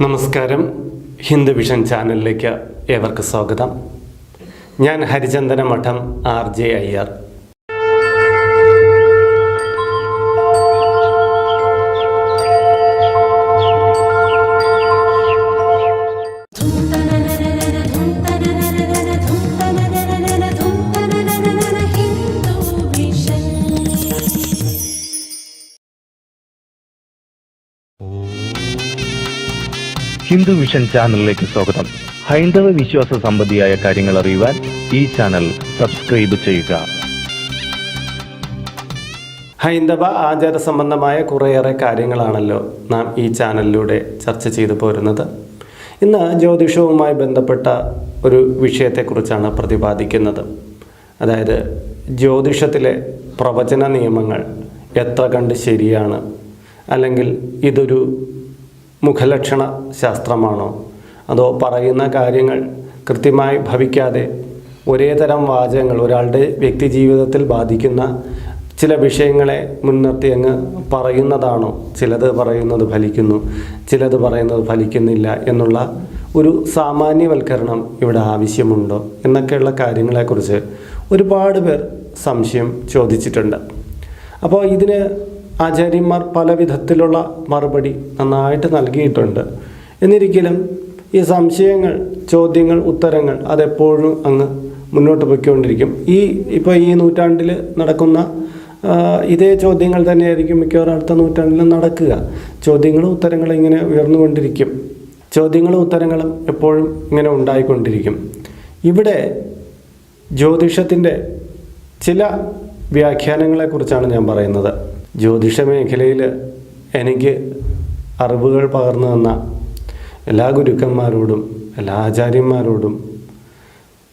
നമസ്കാരം. ഹിന്ദു വിഷൻ ചാനലിലേക്ക് ഏവർക്ക് സ്വാഗതം. ഞാൻ Harichandana Madom R J Iyer. Hindu vision ചാനലിലേക്ക് സ്വാഗതം. ഹൈന്ദവ വിശ്വാസ സംബന്ധിയായ കാര്യങ്ങൾ അറിയുവാൻ ഈ ചാനൽ സബ്സ്ക്രൈബ് ചെയ്യുക. ഹൈന്ദവ ആചാര സംബന്ധമായ കുറേയേറെ കാര്യങ്ങളാണല്ലോ നാം ഈ ചാനലിലൂടെ ചർച്ച ചെയ്തു പോരുന്നത്. ഇന്ന് ജ്യോതിഷവുമായി ബന്ധപ്പെട്ട ഒരു വിഷയത്തെക്കുറിച്ചാണ് പ്രതിപാദിക്കുന്നത്. അതായത് ജ്യോതിഷത്തിലെ പ്രവചന നിയമങ്ങൾ എത്ര കണ്ട് ശരിയാണ്? അല്ലെങ്കിൽ ഇതൊരു മുഖലക്ഷണ ശാസ്ത്രമാണോ? അതോ പറയുന്ന കാര്യങ്ങൾ കൃത്യമായി ഭവിക്കാതെ ഒരേ തരം വാചകങ്ങൾ ഒരാളുടെ വ്യക്തി ജീവിതത്തിൽ ബാധിക്കുന്ന ചില വിഷയങ്ങളെ മുൻനിർത്തി അങ്ങ് പറയുന്നതാണോ? ചിലത് പറയുന്നത് ഫലിക്കുന്നു ചിലത് പറയുന്നത് ഫലിക്കുന്നില്ല എന്നുള്ള ഒരു സാമാന്യവൽക്കരണം ഇവിടെ ആവശ്യമുണ്ടോ? എന്നൊക്കെയുള്ള കാര്യങ്ങളെക്കുറിച്ച് ഒരുപാട് പേർ സംശയം ചോദിച്ചിട്ടുണ്ട്. അപ്പോൾ ഇതിന് ആചാര്യന്മാർ പല വിധത്തിലുള്ള മറുപടി നന്നായിട്ട് നൽകിയിട്ടുണ്ട്. എന്നിരിക്കലും ഈ സംശയങ്ങൾ ചോദ്യങ്ങൾ ഉത്തരങ്ങൾ അതെപ്പോഴും അങ്ങ് മുന്നോട്ട് പോയിക്കൊണ്ടിരിക്കും. ഈ ഇപ്പോൾ ഈ നൂറ്റാണ്ടിൽ നടക്കുന്ന ഇതേ ചോദ്യങ്ങൾ തന്നെയായിരിക്കും മിക്കവാറും അടുത്ത നൂറ്റാണ്ടിലും നടക്കുക. ചോദ്യങ്ങളും ഉത്തരങ്ങളും ഇങ്ങനെ ഉയർന്നുകൊണ്ടിരിക്കും. ചോദ്യങ്ങളും ഉത്തരങ്ങളും എപ്പോഴും ഇങ്ങനെ ഉണ്ടായിക്കൊണ്ടിരിക്കും. ഇവിടെ ജ്യോതിഷത്തിന്റെ ചില വ്യാഖ്യാനങ്ങളെക്കുറിച്ചാണ് ഞാൻ പറയുന്നത്. ജ്യോതിഷ മേഖലയിൽ എനിക്ക് അറിവുകൾ പകർന്നു തന്ന എല്ലാ ഗുരുക്കന്മാരോടും എല്ലാ ആചാര്യന്മാരോടും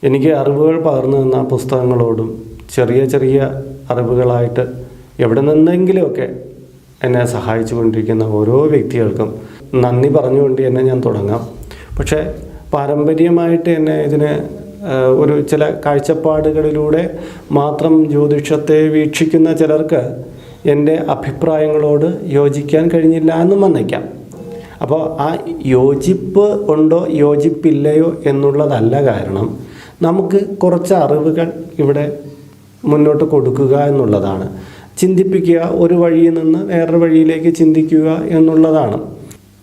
എനിക്ക് അറിവുകൾ പകർന്നു തന്ന പുസ്തകങ്ങളോടും ചെറിയ ചെറിയ അറിവുകളായിട്ട് എവിടെ നിന്നെങ്കിലുമൊക്കെ എന്നെ സഹായിച്ചു കൊണ്ടിരിക്കുന്ന ഓരോ വ്യക്തികൾക്കും നന്ദി പറഞ്ഞുകൊണ്ട് എന്നെ ഞാൻ തുടങ്ങാം. പക്ഷേ പാരമ്പര്യമായിട്ട് എന്നെ ഇതിന് ഒരു ചില കാഴ്ചപ്പാടുകളിലൂടെ മാത്രം ജ്യോതിഷത്തെ വീക്ഷിക്കുന്ന ചിലർക്ക് എന്റെ അഭിപ്രായങ്ങളോട് യോജിക്കാൻ കഴിഞ്ഞില്ല എന്നും വന്നേക്കാം. അപ്പോൾ ആ യോജിപ്പ് ഉണ്ടോ യോജിപ്പില്ലയോ എന്നുള്ളതല്ല കാരണം നമുക്ക് കുറച്ച് അറിവുകൾ ഇവിടെ മുന്നോട്ട് കൊടുക്കുക എന്നുള്ളതാണ്. ചിന്തിപ്പിക്കുക ഒരു വഴിയിൽ നിന്ന് വേറൊരു വഴിയിലേക്ക് ചിന്തിക്കുക എന്നുള്ളതാണ്.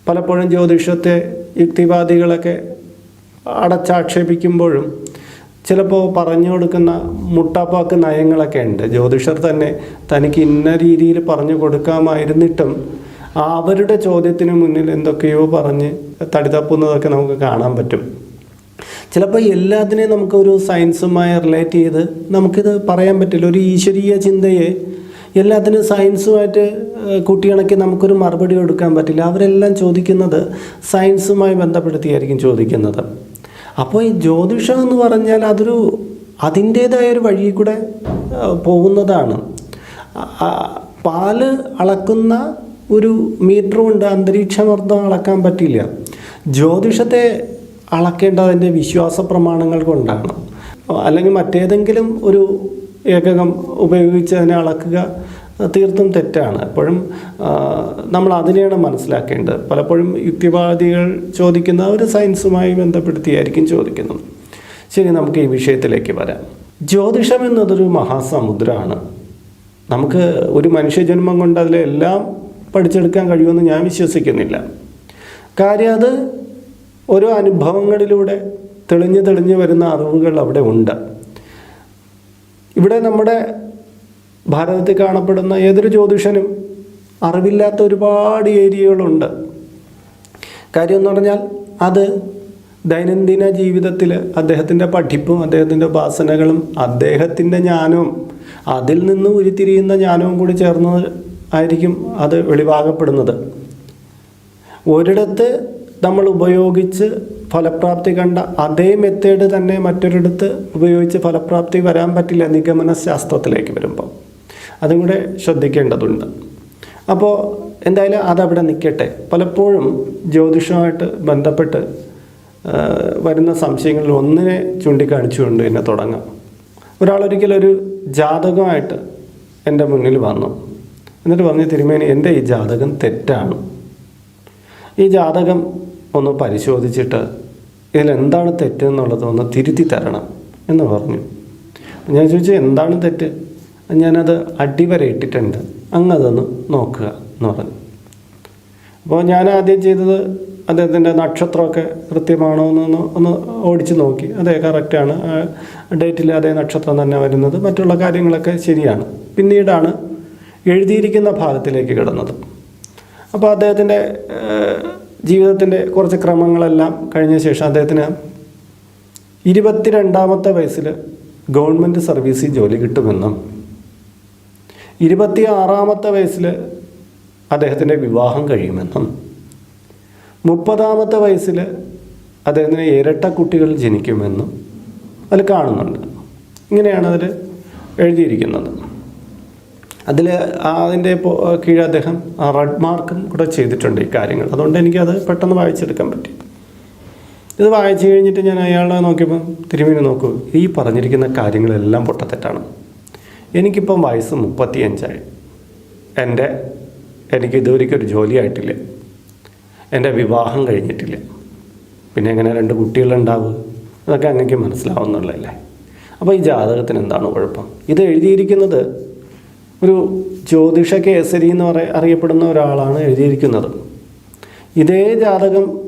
പലപ്പോഴും ജ്യോതിഷത്തെ യുക്തിവാദികളൊക്കെ അടച്ചാക്ഷേപിക്കുമ്പോഴും ചിലപ്പോൾ പറഞ്ഞു കൊടുക്കുന്ന മുട്ടാപ്പാക്ക് നയങ്ങളൊക്കെ ഉണ്ട്. ജ്യോതിഷർ തന്നെ തനിക്ക് ഇന്ന രീതിയിൽ പറഞ്ഞു കൊടുക്കാമായിരുന്നിട്ടും അവരുടെ ചോദ്യത്തിന് മുന്നിൽ എന്തൊക്കെയോ പറഞ്ഞ് തടിതപ്പുന്നതൊക്കെ നമുക്ക് കാണാൻ പറ്റും. ചിലപ്പോൾ എല്ലാത്തിനെയും നമുക്കൊരു സയൻസുമായി റിലേറ്റ് ചെയ്ത് നമുക്കിത് പറയാൻ പറ്റില്ല. ഒരു ഈശ്വരീയ ചിന്തയെ എല്ലാത്തിനും സയൻസുമായിട്ട് കൂട്ടിയിണക്കി നമുക്കൊരു മറുപടി കൊടുക്കാൻ പറ്റില്ല. അവരെല്ലാം ചോദിക്കുന്നത് സയൻസുമായി ബന്ധപ്പെടുത്തിയായിരിക്കും ചോദിക്കുന്നത്. അപ്പോൾ ഈ ജ്യോതിഷം എന്ന് പറഞ്ഞാൽ അതൊരു അതിന്റേതായ ഒരു വഴി കൂടെ പോകുന്നതാണ്. പാൽ അളക്കുന്ന ഒരു മീറ്റർ കൊണ്ട് അന്തരീക്ഷമർദ്ദം അളക്കാൻ പറ്റില്ല. ജ്യോതിഷത്തെ അളക്കേണ്ടത് അതിന്റെ വിശ്വാസ പ്രമാണങ്ങൾ കൊണ്ടാണ്. അല്ലെങ്കിൽ മറ്റേതെങ്കിലും ഒരു ഏകകം ഉപയോഗിച്ച് അതിനെ അളക്കുക തീർത്തും തെറ്റാണ്. എപ്പോഴും നമ്മൾ അതിനെയാണ് മനസ്സിലാക്കേണ്ടത്. പലപ്പോഴും യുക്തിവാദികൾ ചോദിക്കുന്ന ഒരു സയൻസുമായി ബന്ധപ്പെടുത്തിയായിരിക്കും ചോദിക്കുന്നത്. ശരി നമുക്ക് ഈ വിഷയത്തിലേക്ക് വരാം. ജ്യോതിഷം എന്നതൊരു മഹാസമുദ്രമാണ് നമുക്ക് ഒരു മനുഷ്യജന്മം കൊണ്ട് അതിലെല്ലാം പഠിച്ചെടുക്കാൻ കഴിയുമെന്ന് ഞാൻ വിശ്വസിക്കുന്നില്ല. കാര്യം അത് ഓരോ അനുഭവങ്ങളിലൂടെ തെളിഞ്ഞു തെളിഞ്ഞു വരുന്ന അറിവുകൾ അവിടെ ഉണ്ട്. ഇവിടെ നമ്മുടെ ഭാരതത്തിൽ കാണപ്പെടുന്ന ഏതൊരു ജ്യോതിഷനും അറിവില്ലാത്ത ഒരുപാട് ഏരിയകളുണ്ട്. കാര്യം എന്ന് പറഞ്ഞാൽ അത് ദൈനംദിന ജീവിതത്തിൽ അദ്ദേഹത്തിന്റെ പഠിപ്പും അദ്ദേഹത്തിന്റെ ഉപാസനകളും അദ്ദേഹത്തിന്റെ ജ്ഞാനവും അതിൽ നിന്ന് ഉരുത്തിരിയുന്ന ജ്ഞാനവും കൂടി ചേർന്ന് ആയിരിക്കും അത് വെളിവാകപ്പെടുന്നത് ഒരിടത്ത് നമ്മൾ ഉപയോഗിച്ച് ഫലപ്രാപ്തി കണ്ട അതേ മെത്തേഡ് തന്നെ മറ്റൊരിടത്ത് ഉപയോഗിച്ച് ഫലപ്രാപ്തി വരാൻ പറ്റില്ല നിഗമന ശാസ്ത്രത്തിലേക്ക് വരുമ്പോൾ അതും കൂടെ ശ്രദ്ധിക്കേണ്ടതുണ്ട്. അപ്പോൾ എന്തായാലും അതവിടെ നിൽക്കട്ടെ പലപ്പോഴും ജ്യോതിഷമായിട്ട് ബന്ധപ്പെട്ട് വരുന്ന സംശയങ്ങളിൽ ഒന്നിനെ ചൂണ്ടിക്കാണിച്ചുകൊണ്ട് എന്നെ തുടങ്ങാം. ഒരാളൊരിക്കലൊരു ഒരു ജാതകമായിട്ട് എന്റെ മുന്നിൽ വന്നു. എന്നിട്ട് പറഞ്ഞു തിരുമേനി എന്റെ ഈ ജാതകം തെറ്റാണ്. ഈ ജാതകം ഒന്ന് പരിശോധിച്ചിട്ട് ഇതിലെന്താണ് തെറ്റെന്നുള്ളത് ഒന്ന് തിരുത്തി തരണം എന്ന് പറഞ്ഞു. ഞാൻ ചോദിച്ചു എന്താണ് തെറ്റ്? ഞാനത് അടിവര ഇട്ടിട്ടുണ്ട് അങ്ങ് അതൊന്ന് നോക്കുക എന്ന് പറഞ്ഞു. അപ്പോൾ ഞാൻ ആദ്യം ചെയ്തത് അദ്ദേഹത്തിന്റെ നക്ഷത്രമൊക്കെ കൃത്യമാണോ എന്നൊന്ന് ഒന്ന് ഓടിച്ച് നോക്കി. അതെ കറക്റ്റാണ്. ഡേറ്റിൽ അതേ നക്ഷത്രം തന്നെ വരുന്നത്. മറ്റുള്ള കാര്യങ്ങളൊക്കെ ശരിയാണ്. പിന്നീടാണ് എഴുതിയിരിക്കുന്ന ഭാഗത്തിലേക്ക് കിടന്നത്. അപ്പോൾ അദ്ദേഹത്തിന്റെ ജീവിതത്തിന്റെ കുറച്ച് ക്രമങ്ങളെല്ലാം കഴിഞ്ഞ ശേഷം അദ്ദേഹത്തിന് ഇരുപത്തിരണ്ടാമത്തെ വയസ്സിൽ ഗവൺമെന്റ് സർവീസിൽ ജോലി കിട്ടുമെന്നും ഇരുപത്തി ആറാമത്തെ വയസ്സിൽ അദ്ദേഹത്തിന്റെ വിവാഹം കഴിയുമെന്നും മുപ്പതാമത്തെ വയസ്സിൽ അദ്ദേഹത്തിന് ഇരട്ട കുട്ടികൾ ജനിക്കുമെന്നും അതിൽ കാണുന്നുണ്ട്. ഇങ്ങനെയാണ് അതിൽ എഴുതിയിരിക്കുന്നത്. അതിൽ അതിന്റെ കീഴ് അദ്ദേഹം റെഡ് മാർക്കും കൂടെ ചെയ്തിട്ടുണ്ട് ഈ കാര്യങ്ങൾ. അതുകൊണ്ട് എനിക്കത് പെട്ടെന്ന് വായിച്ചെടുക്കാൻ പറ്റി. ഇത് വായിച്ചു കഴിഞ്ഞിട്ട് ഞാൻ അയാളെ നോക്കിയപ്പം തിരുമേനി നോക്കൂ ഈ പറഞ്ഞിരിക്കുന്ന കാര്യങ്ങളെല്ലാം പൊട്ടത്തെറ്റാണ്. എനിക്കിപ്പം വയസ്സ് മുപ്പത്തിയഞ്ചായി. എന്റെ എനിക്ക് ഇതുവരെയ്ക്കും ജോലിയായിട്ടില്ല. എന്റെ വിവാഹം കഴിഞ്ഞിട്ടില്ല. പിന്നെ എങ്ങനെ രണ്ട് കുട്ടികളുണ്ടാവുക? അതൊക്കെ അങ്ങക്ക് മനസ്സിലാവുന്നുള്ളല്ലേ അപ്പോൾ ഈ ജാതകത്തിന് എന്താണ് കുഴപ്പം? ഇത് എഴുതിയിരിക്കുന്നത് ഒരു ജ്യോതിഷ കേസരി എന്ന് പറയ അറിയപ്പെടുന്ന ഒരാളാണ് എഴുതിയിരിക്കുന്നത്. ഇതേ ജാതകം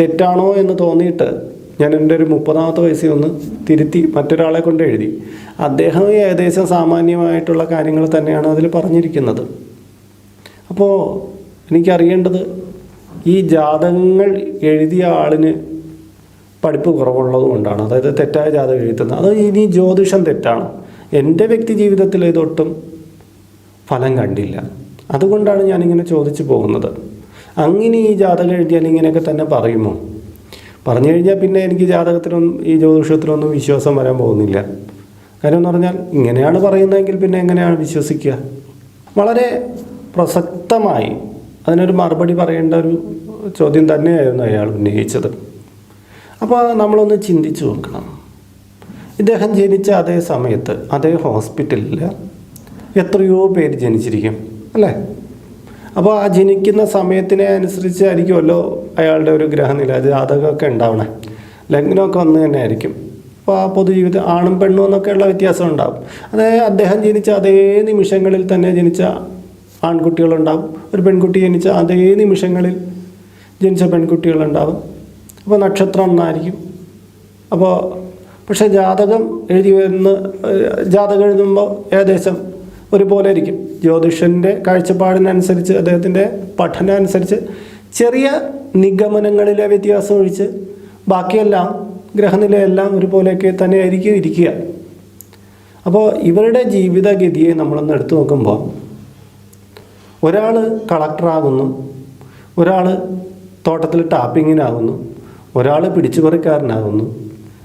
തെറ്റാണോ എന്ന് തോന്നിയിട്ട് ഞാൻ എന്റെ ഒരു മുപ്പതാമത്തെ വയസ്സിൽ ഒന്ന് തിരുത്തി മറ്റൊരാളെ കൊണ്ട് എഴുതി. അദ്ദേഹം ഏകദേശം സാമാന്യമായിട്ടുള്ള കാര്യങ്ങൾ തന്നെയാണ് അതിൽ പറഞ്ഞിരിക്കുന്നത്. അപ്പോൾ എനിക്കറിയേണ്ടത് ഈ ജാതകങ്ങൾ എഴുതിയ ആളിന് പഠിപ്പ് കുറവുള്ളത് കൊണ്ടാണ്. അതായത് തെറ്റായ ജാതകം എഴുതുന്നത് അത് ഇനി ജ്യോതിഷം തെറ്റാണ്. എന്റെ വ്യക്തി ജീവിതത്തിൽ ഇതൊട്ടും ഫലം കണ്ടില്ല. അതുകൊണ്ടാണ് ഞാനിങ്ങനെ ചോദിച്ചു പോകുന്നത്. അങ്ങനെ ഈ ജാതകം എഴുതിയാൽ ഇങ്ങനെയൊക്കെ തന്നെ പറയുമോ? പറഞ്ഞു കഴിഞ്ഞാൽ പിന്നെ എനിക്ക് ജാതകത്തിലൊന്നും ഈ ജ്യോതിഷത്തിലൊന്നും വിശ്വാസം വരാൻ പോകുന്നില്ല. കാര്യം എന്ന് പറഞ്ഞാൽ ഇങ്ങനെയാണ് പറയുന്നതെങ്കിൽ പിന്നെ എങ്ങനെയാണ് വിശ്വസിക്കുക? വളരെ പ്രസക്തമായി അതിനൊരു മറുപടി പറയേണ്ട ഒരു ചോദ്യം തന്നെയായിരുന്നു അയാൾ ഉന്നയിച്ചത്. അപ്പോൾ നമ്മളൊന്ന് ചിന്തിച്ചു നോക്കണം. ഇദ്ദേഹം ജനിച്ച അതേ സമയത്ത് അതേ ഹോസ്പിറ്റലിൽ എത്രയോ പേര് ജനിച്ചിരിക്കും അല്ലേ? അപ്പോൾ ആ ജനിക്കുന്ന സമയത്തിനെ അനുസരിച്ചായിരിക്കുമല്ലോ അയാളുടെ ഒരു ഗ്രഹനില. ജാതകമൊക്കെ ഉണ്ടാവണേ. ലഗ്നമൊക്കെ വന്ന് തന്നെ ആയിരിക്കും. അപ്പോൾ ആ പൊതുജീവിതം ആണും പെണ്ണും എന്നൊക്കെയുള്ള വ്യത്യാസം ഉണ്ടാവും. അതായത് അദ്ദേഹം ജനിച്ച അതേ നിമിഷങ്ങളിൽ തന്നെ ജനിച്ച ആൺകുട്ടികളുണ്ടാവും. ഒരു പെൺകുട്ടി ജനിച്ച അതേ നിമിഷങ്ങളിൽ ജനിച്ച പെൺകുട്ടികളുണ്ടാവും. അപ്പോൾ നക്ഷത്രം ഒന്നായിരിക്കും. അപ്പോൾ പക്ഷേ ജാതകം എഴുതി വരുന്ന ജാതകം എഴുതുമ്പോൾ ഏകദേശം ഒരുപോലെ ഇരിക്കും. ജ്യോതിഷന്റെ കാഴ്ചപ്പാടിനനുസരിച്ച് അദ്ദേഹത്തിന്റെ പഠനം അനുസരിച്ച് ചെറിയ നിഗമനങ്ങളിലെ വ്യത്യാസം ഒഴിച്ച് ബാക്കിയെല്ലാം ഗ്രഹനിലയെല്ലാം ഒരുപോലെയൊക്കെ തന്നെ ആയിരിക്കും ഇരിക്കുക. അപ്പോൾ ഇവരുടെ ജീവിതഗതിയെ നമ്മളൊന്ന് എടുത്തു നോക്കുമ്പോൾ ഒരാൾ കളക്ടറാകുന്നു ഒരാൾ തോട്ടത്തിൽ ടാപ്പിങ്ങിനാകുന്നു ഒരാൾ പിടിച്ചുപറിക്കാരനാകുന്നു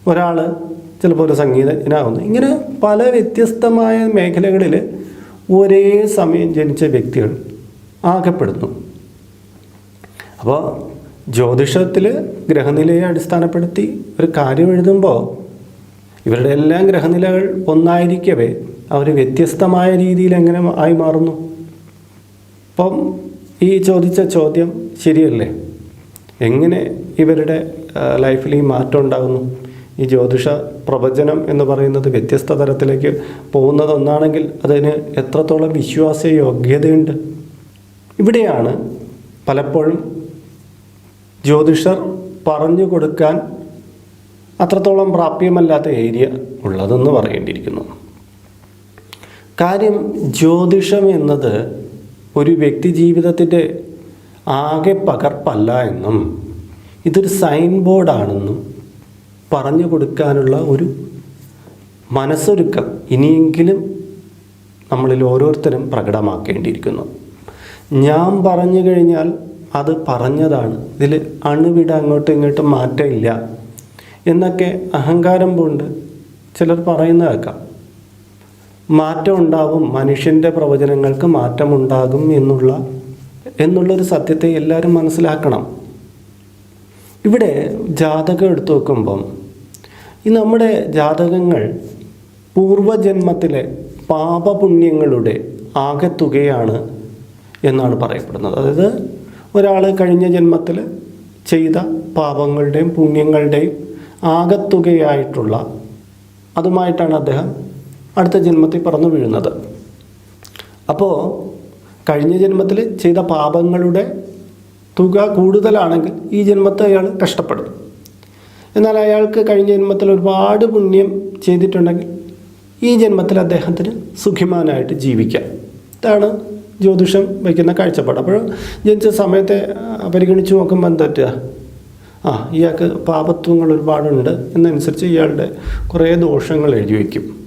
ഒരാൾ ചിലപ്പോൾ ഒരു സംഗീതജ്ഞനാകുന്നു. ഇങ്ങനെ പല വ്യത്യസ്തമായ മേഖലകളിൽ ഒരേ സമയം ജനിച്ച വ്യക്തികൾ ആകപ്പെടുന്നു. അപ്പോൾ ജ്യോതിഷത്തിൽ ഗ്രഹനിലയെ അടിസ്ഥാനപ്പെടുത്തി ഒരു കാര്യം എഴുതുമ്പോൾ ഇവരുടെ എല്ലാം ഗ്രഹനിലകൾ ഒന്നായിരിക്കവേ അവർ വ്യത്യസ്തമായ രീതിയിൽ എങ്ങനെ ആയി മാറുന്നു? അപ്പം ഈ ചോദിച്ച ചോദ്യം ശരിയല്ലേ? എങ്ങനെ ഇവരുടെ ലൈഫിൽ ഈ മാറ്റം ഉണ്ടാകുന്നു? ഈ ജ്യോതിഷ പ്രവചനം എന്ന് പറയുന്നത് വ്യത്യസ്ത തരത്തിലേക്ക് പോകുന്നത് ഒന്നാണെങ്കിൽ അതിന് എത്രത്തോളം വിശ്വാസ യോഗ്യതയുണ്ട്? ഇവിടെയാണ് പലപ്പോഴും ജ്യോതിഷർ പറഞ്ഞു കൊടുക്കാൻ അത്രത്തോളം പ്രാപ്യമല്ലാത്ത ഏരിയ ഉള്ളതെന്ന് പറയേണ്ടിയിരിക്കുന്നു. കാര്യം ജ്യോതിഷം എന്നത് ഒരു വ്യക്തി ജീവിതത്തിന്റെ ആകെ പകർപ്പല്ല എന്നും ഇതൊരു സൈൻ ബോർഡാണെന്നും പറഞ്ഞു കൊടുക്കാനുള്ള ഒരു മനസ്സൊരുക്കം ഇനിയെങ്കിലും നമ്മളിൽ ഓരോരുത്തരും പ്രകടമാക്കേണ്ടിയിരിക്കുന്നു. ഞാൻ പറഞ്ഞു കഴിഞ്ഞാൽ അത് പറഞ്ഞതാണ്. ഇതിൽ അണുവിട അങ്ങോട്ടും ഇങ്ങോട്ടും മാറ്റമില്ല എന്നൊക്കെ അഹങ്കാരം കൊണ്ട് ചിലർ പറയുന്ന കേൾക്കാം. മാറ്റം ഉണ്ടാവും മനുഷ്യന്റെ പ്രവചനങ്ങൾക്ക് മാറ്റമുണ്ടാകും എന്നുള്ള എന്നുള്ളൊരു സത്യത്തെ എല്ലാവരും മനസ്സിലാക്കണം. ഇവിടെ ജാതകം എടുത്തു നോക്കുമ്പം ഈ നമ്മുടെ ജാതകങ്ങൾ പൂർവജന്മത്തിലെ പാപപുണ്യങ്ങളുടെ ആകെത്തുകയാണ് എന്നാണ് പറയപ്പെടുന്നത്. അതായത് ഒരാൾ കഴിഞ്ഞ ജന്മത്തിൽ ചെയ്ത പാപങ്ങളുടെയും പുണ്യങ്ങളുടെയും ആകത്തുകയായിട്ടുള്ള അതുമായിട്ടാണ് അദ്ദേഹം അടുത്ത ജന്മത്തിൽ പറന്നു വീഴുന്നത്. അപ്പോൾ കഴിഞ്ഞ ജന്മത്തിൽ ചെയ്ത പാപങ്ങളുടെ തുക കൂടുതലാണെങ്കിൽ ഈ ജന്മത്തെ അയാൾ കഷ്ടപ്പെടും. എന്നാൽ അയാൾക്ക് കഴിഞ്ഞ ജന്മത്തിൽ ഒരുപാട് പുണ്യം ചെയ്തിട്ടുണ്ടെങ്കിൽ ഈ ജന്മത്തിൽ അദ്ദേഹത്തിന് സുഖിമാനായിട്ട് ജീവിക്കാം. ഇതാണ് ജ്യോതിഷം വയ്ക്കുന്ന കാഴ്ചപ്പാട്. അപ്പോൾ ജനിച്ച സമയത്തെ പരിഗണിച്ച് നോക്കുമ്പോൾ എന്താ പറ്റുക? ആ ഇയാൾക്ക് പാപത്വങ്ങൾ ഒരുപാടുണ്ട്. എന്നനുസരിച്ച് ഇയാളുടെ കുറേ ദോഷങ്ങൾ എഴുതി വയ്ക്കും.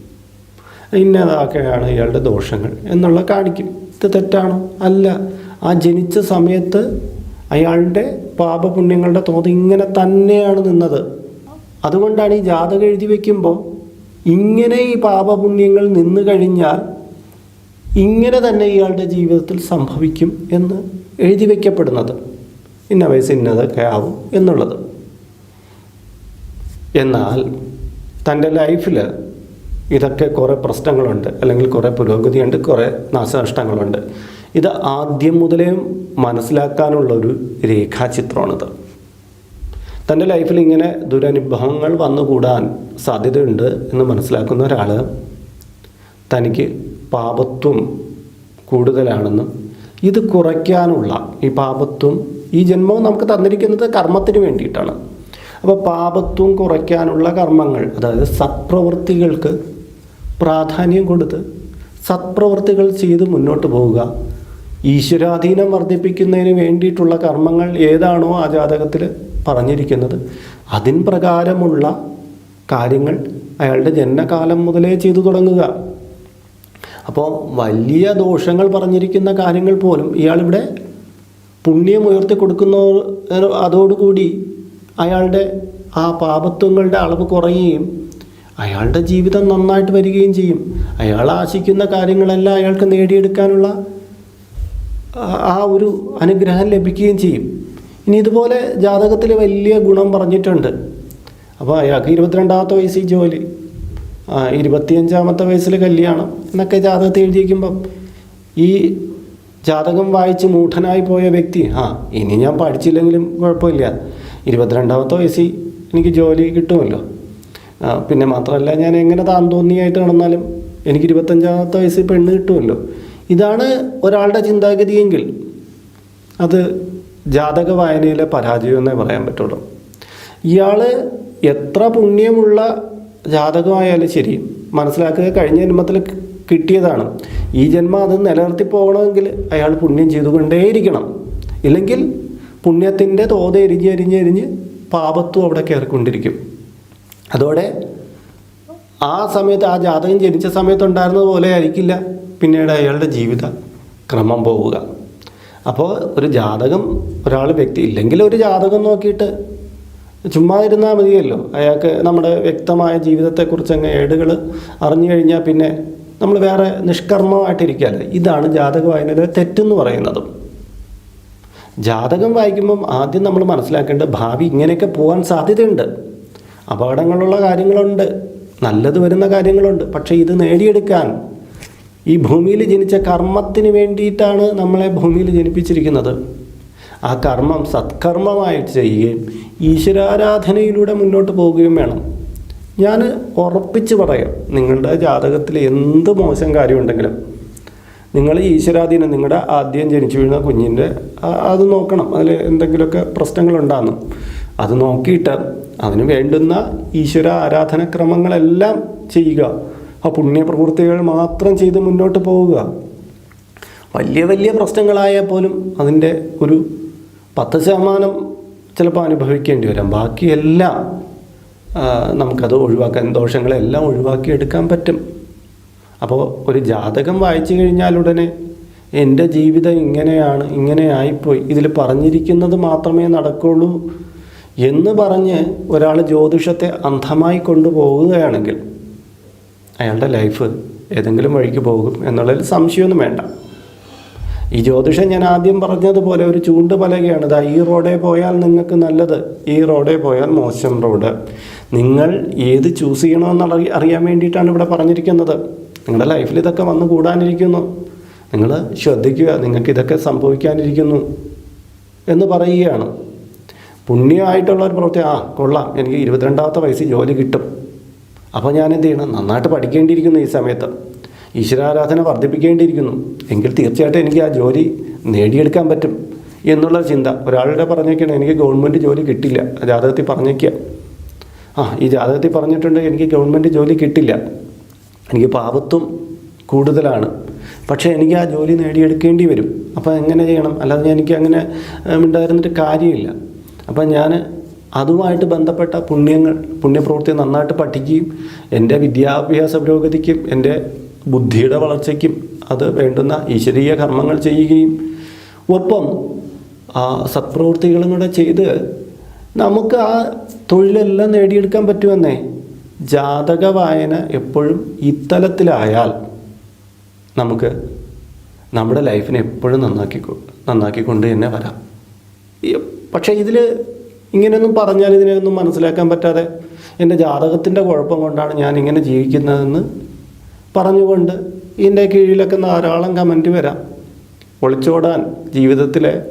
ഇന്നതൊക്കെയാണ് ഇയാളുടെ ദോഷങ്ങൾ എന്നുള്ള കാണിക്കും. ഇത് തെറ്റാണോ? അല്ല. ആ ജനിച്ച സമയത്ത് അയാളുടെ പാപപുണ്യങ്ങളുടെ തോത് ഇങ്ങനെ തന്നെയാണ് നിന്നത്. അതുകൊണ്ടാണ് ഈ ജാതകം എഴുതി വയ്ക്കുമ്പോൾ ഇങ്ങനെ ഈ പാപപുണ്യങ്ങൾ നിന്ന് കഴിഞ്ഞാൽ ഇങ്ങനെ തന്നെ ഇയാളുടെ ജീവിതത്തിൽ സംഭവിക്കും എന്ന് എഴുതി വയ്ക്കപ്പെടുന്നത് ഇന്ന വയസ്സ് ഇന്നതൊക്കെ ആവും എന്നുള്ളത്. എന്നാൽ തന്റെ ലൈഫിൽ ഇതൊക്കെ കുറേ പ്രശ്നങ്ങളുണ്ട്. അല്ലെങ്കിൽ കുറേ പുരോഗതിയുണ്ട് കുറേ നാശനഷ്ടങ്ങളുണ്ട്. ഇത് ആദ്യം മുതലേ മനസ്സിലാക്കാനുള്ള ഒരു രേഖാചിത്രമാണിത്. തന്റെ ലൈഫിൽ ഇങ്ങനെ ദുരനുഭവങ്ങൾ വന്നുകൂടാൻ സാധ്യതയുണ്ട് എന്ന് മനസ്സിലാക്കുന്ന ഒരാൾ തനിക്ക് പാപത്വം കൂടുതലാണെന്ന് ഇത് കുറയ്ക്കാനുള്ള ഈ പാപത്വം ഈ ജന്മവും നമുക്ക് തന്നിരിക്കുന്നത് കർമ്മത്തിന് വേണ്ടിയിട്ടാണ്. അപ്പോൾ പാപത്വം കുറയ്ക്കാനുള്ള കർമ്മങ്ങൾ അതായത് സത്പ്രവൃത്തികൾക്ക് പ്രാധാന്യം കൊടുത്ത് സത്പ്രവൃത്തികൾ ചെയ്ത് മുന്നോട്ട് പോവുക ഈശ്വരാധീനം വർദ്ധിപ്പിക്കുന്നതിന് വേണ്ടിയിട്ടുള്ള കർമ്മങ്ങൾ ഏതാണോ ആ ജാതകത്തിൽ പറഞ്ഞിരിക്കുന്നത്. അതിൻ പ്രകാരമുള്ള കാര്യങ്ങൾ അയാളുടെ ജനനകാലം മുതലേ ചെയ്തു തുടങ്ങുക. അപ്പോൾ വലിയ ദോഷങ്ങൾ പറഞ്ഞിരിക്കുന്ന കാര്യങ്ങൾ പോലും ഇയാളിവിടെ പുണ്യം ഉയർത്തി കൊടുക്കുന്ന അതോടുകൂടി അയാളുടെ ആ പാപത്വങ്ങളുടെ അളവ് കുറയുകയും അയാളുടെ ജീവിതം നന്നായിട്ട് വരികയും ചെയ്യും. അയാൾ ആശിക്കുന്ന കാര്യങ്ങളെല്ലാം അയാൾക്ക് നേടിയെടുക്കാനുള്ള ആ- ഒരു അനുഗ്രഹം ലഭിക്കുകയും ചെയ്യും. ഇനി ഇതുപോലെ ജാതകത്തിൽ വലിയ ഗുണം പറഞ്ഞിട്ടുണ്ട്. അപ്പോൾ അയാൾക്ക് ഇരുപത്തിരണ്ടാമത്തെ വയസ്സിൽ ജോലി ഇരുപത്തിയഞ്ചാമത്തെ വയസ്സിൽ കല്യാണം എന്നൊക്കെ ജാതകത്തിൽ എഴുതിയിരിക്കുമ്പം ഈ ജാതകം വായിച്ച് മൂഢനായി പോയ വ്യക്തി ആ ഇനി ഞാൻ പഠിച്ചില്ലെങ്കിലും കുഴപ്പമില്ല. ഇരുപത്തിരണ്ടാമത്തെ വയസ്സിൽ എനിക്ക് ജോലി കിട്ടുമല്ലോ. പിന്നെ മാത്രമല്ല ഞാൻ എങ്ങനെ താൻ തോന്നിയായിട്ട് നടന്നാലും എനിക്ക് ഇരുപത്തഞ്ചാമത്തെ വയസ്സിൽ പെണ്ണ് കിട്ടുമല്ലോ. ഇതാണ് ഒരാളുടെ ചിന്താഗതിയെങ്കിൽ അത് ജാതക വായനയിലെ പരാജയം എന്നേ പറയാൻ പറ്റുള്ളൂ. ഇയാൾ എത്ര പുണ്യമുള്ള ജാതകമായാലും ശരി മനസ്സിലാക്കുക കഴിഞ്ഞ ജന്മത്തിൽ കിട്ടിയതാണ്. ഈ ജന്മം അത് നിലനിർത്തി പോകണമെങ്കിൽ അയാൾ പുണ്യം ചെയ്തുകൊണ്ടേയിരിക്കണം. ഇല്ലെങ്കിൽ പുണ്യത്തിന്റെ തോത് എരിഞ്ഞ് എരിഞ്ഞ് എരിഞ്ഞ് പാപത്വം അവിടെ കയറിക്കൊണ്ടിരിക്കും. അതോടെ ആ സമയത്ത് ആ ജാതകം ജനിച്ച സമയത്ത് ഉണ്ടായിരുന്നത് പോലെ ആയിരിക്കില്ല പിന്നീട് അയാളുടെ ജീവിത. ക്രമം പോവുക. അപ്പോൾ ഒരു ജാതകം ഒരാൾ വ്യക്തി ഇല്ലെങ്കിൽ ഒരു ജാതകം നോക്കിയിട്ട് ചുമ്മാ ഇരുന്നാൽ മതിയല്ലോ. അയാൾക്ക് നമ്മുടെ വ്യക്തമായ ജീവിതത്തെക്കുറിച്ച് അങ്ങ് ഏടുകൾ അറിഞ്ഞു കഴിഞ്ഞാൽ പിന്നെ നമ്മൾ വേറെ നിഷ്കർമ്മമായിട്ടിരിക്കുകയല്ല. ഇതാണ് ജാതക വായനയിലെ തെറ്റെന്ന് പറയുന്നതും. ജാതകം വായിക്കുമ്പം ആദ്യം നമ്മൾ മനസ്സിലാക്കേണ്ടത് ഭാവി ഇങ്ങനെയൊക്കെ പോകാൻ സാധ്യതയുണ്ട്. അപകടങ്ങളുള്ള കാര്യങ്ങളുണ്ട്. നല്ലത് വരുന്ന കാര്യങ്ങളുണ്ട്. പക്ഷേ ഇത് നേടിയെടുക്കാൻ ഈ ഭൂമിയിൽ ജനിച്ച കർമ്മത്തിന് വേണ്ടിയിട്ടാണ് നമ്മളെ ഭൂമിയിൽ ജനിപ്പിച്ചിരിക്കുന്നത്. ആ കർമ്മം സത്കർമ്മമായി ചെയ്യുകയും ഈശ്വരാരാധനയിലൂടെ മുന്നോട്ട് പോവുകയും വേണം. ഞാൻ ഉറപ്പിച്ച് പറയാം നിങ്ങളുടെ ജാതകത്തിൽ എന്ത് മോശം കാര്യമുണ്ടെങ്കിലും നിങ്ങൾ ഈശ്വരാധീനം നിങ്ങളുടെ ആദ്യം ജനിച്ചു വീഴുന്ന കുഞ്ഞിന്റെ അത് നോക്കണം. അതിൽ എന്തെങ്കിലുമൊക്കെ പ്രശ്നങ്ങളുണ്ടാകുന്നു. അത് നോക്കിയിട്ട് അതിന് വേണ്ടുന്ന ഈശ്വര ആരാധനക്രമങ്ങളെല്ലാം ചെയ്യുക. ആ പുണ്യപ്രവൃത്തികൾ മാത്രം ചെയ്ത് മുന്നോട്ട് പോവുക. വലിയ വലിയ പ്രശ്നങ്ങളായാൽ പോലും അതിന്റെ ഒരു പത്ത് ശതമാനം ചിലപ്പോൾ അനുഭവിക്കേണ്ടി വരാം. ബാക്കിയെല്ലാം നമുക്കത് ഒഴിവാക്കാൻ ദോഷങ്ങളെല്ലാം ഒഴിവാക്കിയെടുക്കാൻ പറ്റും. അപ്പോൾ ഒരു ജാതകം വായിച്ചു കഴിഞ്ഞാൽ ഉടനെ എന്റെ ജീവിതം ഇങ്ങനെയാണ് ഇങ്ങനെ ആയിപ്പോയി. ഇതിൽ പറഞ്ഞിരിക്കുന്നത് മാത്രമേ നടക്കുള്ളൂ എന്ന് പറഞ്ഞ് ഒരാൾ ജ്യോതിഷത്തെ അന്ധമായി കൊണ്ടുപോവുകയാണെങ്കിൽ അയാളുടെ ലൈഫ് ഏതെങ്കിലും വഴിക്ക് പോകും എന്നുള്ളതിൽ സംശയമൊന്നും വേണ്ട. ഈ ജ്യോതിഷം ഞാൻ ആദ്യം പറഞ്ഞതുപോലെ ഒരു ചൂണ്ട് പലകയാണ്. ഇതാ ഈ റോഡേ പോയാൽ നിങ്ങൾക്ക് നല്ലത്. ഈ റോഡേ പോയാൽ മോശം റോഡ്. നിങ്ങൾ ഏത് ചൂസ് ചെയ്യണമെന്നുള്ള അറിയാൻ വേണ്ടിയിട്ടാണ് ഇവിടെ പറഞ്ഞിരിക്കുന്നത്. നിങ്ങളുടെ ലൈഫിൽ ഇതൊക്കെ വന്നു കൂടാനിരിക്കുന്നു. നിങ്ങൾ ശ്രദ്ധിക്കുക നിങ്ങൾക്ക് ഇതൊക്കെ സംഭവിക്കാനിരിക്കുന്നു എന്ന് പറയുകയാണ്. പുണ്യമായിട്ടുള്ള ഒരു പ്രവൃത്തി. ആ കൊള്ളാം. എനിക്ക് ഇരുപത്തിരണ്ടാമത്തെ വയസ്സിൽ ജോലി കിട്ടും. അപ്പോൾ ഞാൻ എന്ത് ചെയ്യണം? നന്നായിട്ട് പഠിക്കേണ്ടിയിരിക്കുന്നു ഈ സമയത്ത്. ഈശ്വരാരാധന വർദ്ധിപ്പിക്കേണ്ടിയിരിക്കുന്നു. എങ്കിൽ തീർച്ചയായിട്ടും എനിക്ക് ആ ജോലി നേടിയെടുക്കാൻ പറ്റും എന്നുള്ള ചിന്ത. ഒരാളുടെ പറഞ്ഞേക്കാണ് എനിക്ക് ഗവൺമെന്റ് ജോലി കിട്ടില്ല. ജാതകത്തിൽ പറഞ്ഞേക്കുക ആ ഈ ജാതകത്തിൽ പറഞ്ഞിട്ടുണ്ട് എനിക്ക് ഗവൺമെന്റ് ജോലി കിട്ടില്ല. എനിക്ക് പാപത്വം കൂടുതലാണ്. പക്ഷേ എനിക്ക് ആ ജോലി നേടിയെടുക്കേണ്ടി വരും. അപ്പോൾ എങ്ങനെ ചെയ്യണം? അല്ലാതെ എനിക്ക് അങ്ങനെ ഉണ്ടായിരുന്നിട്ട് കാര്യമില്ല. അപ്പം ഞാൻ അതുമായിട്ട് ബന്ധപ്പെട്ട പുണ്യങ്ങൾ പുണ്യപ്രവൃത്തി നന്നായിട്ട് പഠിക്കുകയും എന്റെ വിദ്യാഭ്യാസ പുരോഗതിക്കും എന്റെ ബുദ്ധിയുടെ വളർച്ചയ്ക്കും അത് വേണ്ടുന്ന ഈശ്വരീയ കർമ്മങ്ങൾ ചെയ്യുകയും ഒപ്പം ആ സത്പ്രവൃത്തികളും കൂടെ ചെയ്ത് നമുക്ക് ആ തൊഴിലെല്ലാം നേടിയെടുക്കാൻ പറ്റുമെന്നേ. ജാതക വായന എപ്പോഴും ഇത്തലത്തിലായാൽ നമുക്ക് നമ്മുടെ ലൈഫിനെ എപ്പോഴും നന്നാക്കി നന്നാക്കിക്കൊണ്ട് തന്നെ വരാം. പക്ഷേ ഇതിൽ ഇങ്ങനെയൊന്നും പറഞ്ഞാൽ ഇതിനെയൊന്നും മനസ്സിലാക്കാൻ പറ്റാതെ എന്റെ ജാതകത്തിന്റെ കുഴപ്പം കൊണ്ടാണ് ഞാൻ ഇങ്ങനെ ജീവിക്കുന്നതെന്ന് പറഞ്ഞുകൊണ്ട് ഇതിന്റെ കീഴിലൊക്കെ ധാരാളം കമന്റ് വരാം. ഒളിച്ചോടാൻ ജീവിതത്തിലെ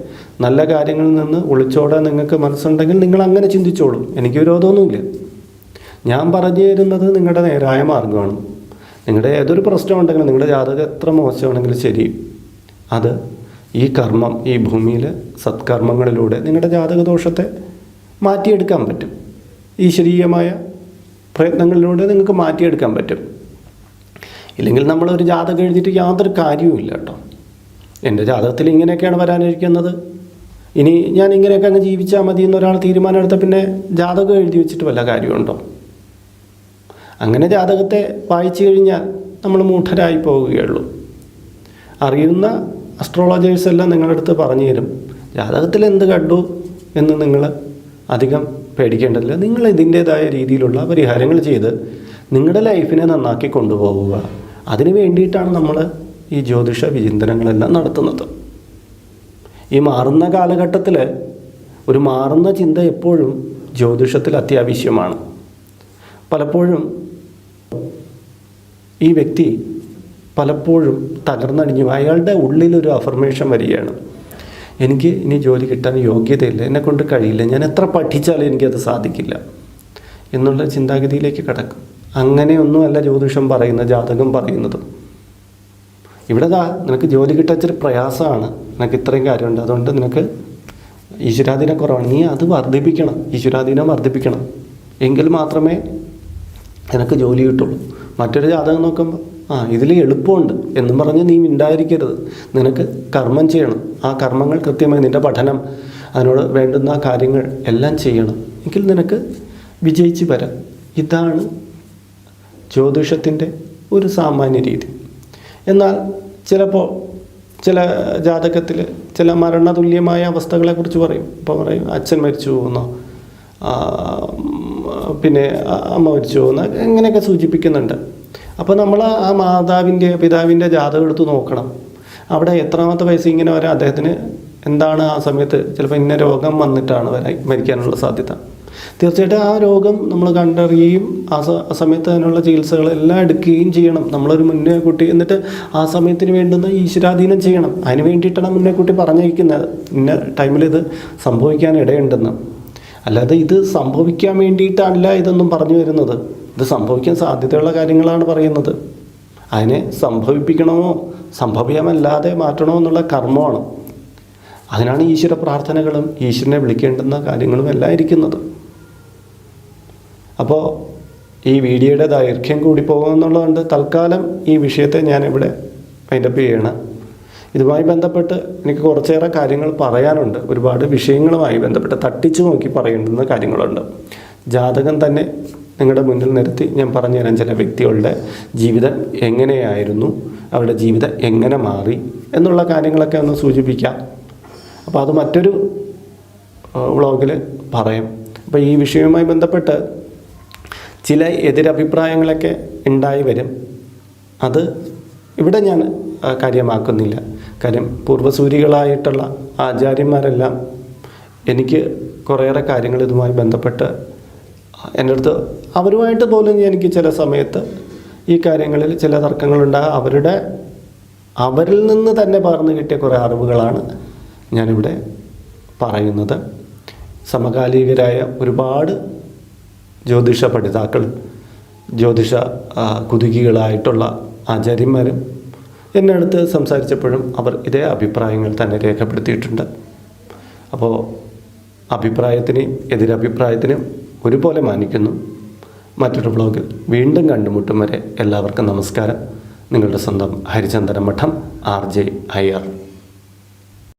നല്ല കാര്യങ്ങളിൽ നിന്ന് ഒളിച്ചോടാൻ നിങ്ങൾക്ക് മനസ്സുണ്ടെങ്കിൽ നിങ്ങൾ അങ്ങനെ ചിന്തിച്ചോളൂ. എനിക്ക് വിരോധമൊന്നുമില്ല. ഞാൻ പറഞ്ഞു തരുന്നത് നിങ്ങളുടെ നേരായ മാർഗമാണ് നിങ്ങളുടെ ഏതൊരു പ്രശ്നം ഉണ്ടെങ്കിലും നിങ്ങളുടെ ജാതകം എത്ര മോശമാണെങ്കിലും ശരി. അത് ഈ കർമ്മം ഈ ഭൂമിയിലെ സത്കർമ്മങ്ങളിലൂടെ നിങ്ങളുടെ ജാതക ദോഷത്തെ മാറ്റിയെടുക്കാൻ പറ്റും. ഈശ്വരീയമായ പ്രയത്നങ്ങളിലൂടെ നിങ്ങൾക്ക് മാറ്റിയെടുക്കാൻ പറ്റും. ഇല്ലെങ്കിൽ നമ്മളൊരു ജാതകം എഴുതിയിട്ട് യാതൊരു കാര്യവുമില്ല കേട്ടോ. എന്റെ ജാതകത്തിൽ ഇങ്ങനെയൊക്കെയാണ് വരാനിരിക്കുന്നത്. ഇനി ഞാൻ ഇങ്ങനെയൊക്കെ അങ്ങ് ജീവിച്ചാൽ മതി എന്നൊരാൾ തീരുമാനം എടുത്ത പിന്നെ ജാതകം എഴുതി വെച്ചിട്ട് വല്ല കാര്യമുണ്ടോ? അങ്ങനെ ജാതകത്തെ വായിച്ചു കഴിഞ്ഞാൽ നമ്മൾ മൂഢരായി പോവുകയുള്ളൂ. അറിയുന്ന അസ്ട്രോളജേഴ്സ് എല്ലാം നിങ്ങളുടെ അടുത്ത് പറഞ്ഞു തരും ജാതകത്തിൽ എന്ത് കണ്ടു? എന്ന് നിങ്ങൾ അധികം പേടിക്കേണ്ടതില്ല. നിങ്ങൾ ഇതിന്റെതായ രീതിയിലുള്ള പരിഹാരങ്ങൾ ചെയ്ത് നിങ്ങളുടെ ലൈഫിനെ നന്നാക്കി കൊണ്ടുപോവുക. അതിന് വേണ്ടിയിട്ടാണ് നമ്മൾ ഈ ജ്യോതിഷ വിചിന്തനങ്ങളെല്ലാം നടത്തുന്നത്. ഈ മാറുന്ന കാലഘട്ടത്തിൽ ഒരു മാറുന്ന ചിന്ത എപ്പോഴും ജ്യോതിഷത്തിൽ അത്യാവശ്യമാണ്. പലപ്പോഴും ഈ വ്യക്തി പലപ്പോഴും തകർന്നടിഞ്ഞു. അയാളുടെ ഉള്ളിലൊരു അഫർമേഷൻ വരികയാണ്. എനിക്ക് ഇനി ജോലി കിട്ടാൻ യോഗ്യതയില്ല. എന്നെക്കൊണ്ട് കഴിയില്ല. ഞാൻ എത്ര പഠിച്ചാലും എനിക്കത് സാധിക്കില്ല. എന്നുള്ള ചിന്താഗതിയിലേക്ക് കടക്കും. അങ്ങനെയൊന്നുമല്ല ജ്യോതിഷം പറയുന്നത് ജാതകം പറയുന്നത്. ഇവിടെ ദാ നിനക്ക് ജോലി കിട്ടാൻ ഇച്ചിരി പ്രയാസമാണ്. നിനക്ക് ഇത്രയും കാര്യമുണ്ട്. അതുകൊണ്ട് നിനക്ക് ഈശ്വരാധീനം കുറവാണ്. നീ അത് വർദ്ധിപ്പിക്കണം. ഈശ്വരാധീനം വർദ്ധിപ്പിക്കണം. എങ്കിൽ മാത്രമേ നിനക്ക് ജോലി കിട്ടുള്ളൂ. മറ്റൊരു ജാതകം നോക്കുമ്പോൾ ആ ഇതിൽ എളുപ്പമുണ്ട് എന്നും പറഞ്ഞ് നീ മിണ്ടായിരിക്കരുത് നിനക്ക് കർമ്മം ചെയ്യണം. ആ കർമ്മങ്ങൾ കൃത്യമായി നിന്റെ പഠനം അതിനോട് വേണ്ടുന്ന കാര്യങ്ങൾ എല്ലാം ചെയ്യണം. എങ്കിൽ നിനക്ക് വിജയിച്ച് വരാം. ഇതാണ് ജ്യോതിഷത്തിന്റെ ഒരു സാമാന്യ രീതി. എന്നാൽ ചിലപ്പോൾ ചില ജാതകത്തിൽ ചില മരണതുല്യമായ അവസ്ഥകളെക്കുറിച്ച് പറയും. ഇപ്പോൾ പറയും അച്ഛൻ മരിച്ചു പോകുന്നോ. പിന്നെ അമ്മ മരിച്ചു പോകുന്ന. ഇങ്ങനെയൊക്കെ സൂചിപ്പിക്കുന്നുണ്ട്. അപ്പോൾ നമ്മൾ ആ മാതാവിന്റെ പിതാവിന്റെ ജാതകം എടുത്ത് നോക്കണം. അവിടെ എത്രാമത്തെ വയസ്സ് ഇങ്ങനെ വരെ അദ്ദേഹത്തിന് എന്താണ് ആ സമയത്ത് ചിലപ്പോൾ ഇന്ന രോഗം വന്നിട്ടാണ് വരാൻ മരിക്കാനുള്ള സാധ്യത. തീർച്ചയായിട്ടും ആ രോഗം നമ്മൾ കണ്ടറിയുകയും ആ സമയത്ത് അതിനുള്ള ചികിത്സകളെല്ലാം എടുക്കുകയും ചെയ്യണം. നമ്മളൊരു മുന്നേ കുട്ടി എന്നിട്ട് ആ സമയത്തിന് വേണ്ടുന്ന ഈശ്വരാധീനം ചെയ്യണം. അതിന് വേണ്ടിയിട്ടാണ് മുന്നേ കുട്ടി പറഞ്ഞിരിക്കുന്നത്. ഇന്ന ടൈമിൽ ഇത് സംഭവിക്കാൻ ഇടയുണ്ടെന്ന്. അല്ലാതെ ഇത് സംഭവിക്കാൻ വേണ്ടിയിട്ടല്ല ഇതൊന്നും പറഞ്ഞു വരുന്നത് ഇത് സംഭവിക്കാൻ സാധ്യതയുള്ള കാര്യങ്ങളാണ് പറയുന്നത്. അതിനെ സംഭവിപ്പിക്കണമോ സംഭവ്യമല്ലാതെ മാറ്റണമോ എന്നുള്ള കർമ്മമാണ്. അതിനാണ് ഈശ്വര പ്രാർത്ഥനകളും ഈശ്വരനെ വിളിക്കേണ്ടുന്ന കാര്യങ്ങളും എല്ലാം ഇരിക്കുന്നത്. അപ്പോൾ ഈ വീഡിയോയുടെ ദൈർഘ്യം കൂടി പോകുമെന്നുള്ളതുകൊണ്ട് തൽക്കാലം ഈ വിഷയത്തെ ഞാൻ ഞാനിവിടെ വൈൻഡപ്പ് ചെയ്യണം. ഇതുമായി ബന്ധപ്പെട്ട് എനിക്ക് കുറച്ചേറെ കാര്യങ്ങൾ പറയാനുണ്ട്. ഒരുപാട് വിഷയങ്ങളുമായി ബന്ധപ്പെട്ട് തട്ടിച്ചു നോക്കി പറയേണ്ടുന്ന കാര്യങ്ങളുണ്ട്. ജാതകം തന്നെ നിങ്ങളുടെ മുന്നിൽ നിർത്തി ഞാൻ പറഞ്ഞു തരാം ചില വ്യക്തികളുടെ ജീവിതം എങ്ങനെയായിരുന്നു അവരുടെ ജീവിതം എങ്ങനെ മാറി എന്നുള്ള കാര്യങ്ങളൊക്കെ ഒന്ന് സൂചിപ്പിക്കാം. അപ്പോൾ അത് മറ്റൊരു വ്ളോഗിൽ പറയാം. അപ്പോൾ ഈ വിഷയവുമായി ബന്ധപ്പെട്ട് ചില എതിരഭിപ്രായങ്ങളൊക്കെ ഉണ്ടായി വരും. അത് ഇവിടെ ഞാൻ കാര്യമാക്കുന്നില്ല. കാര്യം പൂർവസൂരികളായിട്ടുള്ള ആചാര്യന്മാരെല്ലാം എനിക്ക് കുറേയേറെ കാര്യങ്ങൾ ഇതുമായി ബന്ധപ്പെട്ട് എന്റെ അടുത്ത് അവരുമായിട്ട് പോലും എനിക്ക് ചില സമയത്ത് ഈ കാര്യങ്ങളിൽ ചില തർക്കങ്ങളുണ്ടാകും അവരുടെ അവരിൽ നിന്ന് തന്നെ പറഞ്ഞു കിട്ടിയ കുറേ അറിവുകളാണ് ഞാനിവിടെ പറയുന്നത്. സമകാലികരായ ഒരുപാട് ജ്യോതിഷ പഠിതാക്കൾ ജ്യോതിഷ കുതുകികളായിട്ടുള്ള ആചാര്യന്മാരും എന്നെ അടുത്ത് സംസാരിച്ചപ്പോഴും അവർ ഇതേ അഭിപ്രായങ്ങൾ തന്നെ രേഖപ്പെടുത്തിയിട്ടുണ്ട്. അപ്പോൾ അഭിപ്രായത്തിനെയും എതിരഭിപ്രായത്തിനും ഒരുപോലെ മാനിക്കുന്നു. മറ്റൊരു ബ്ലോഗിൽ വീണ്ടും കണ്ടുമുട്ടും വരെ എല്ലാവർക്കും നമസ്കാരം. നിങ്ങളുടെ സ്വന്തം ഹരിചന്ദന മഠം ആർ ജെ അയ്യർ